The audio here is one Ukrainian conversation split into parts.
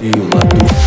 de uma dor.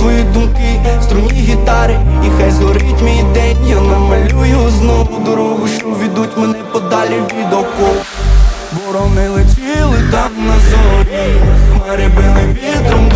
свої думки, струні гітари, і хай згорить мій день, я намалюю знову дорогу, що ведуть мене подалі від окол Ворони летіли там на зорі, хмари били вітром.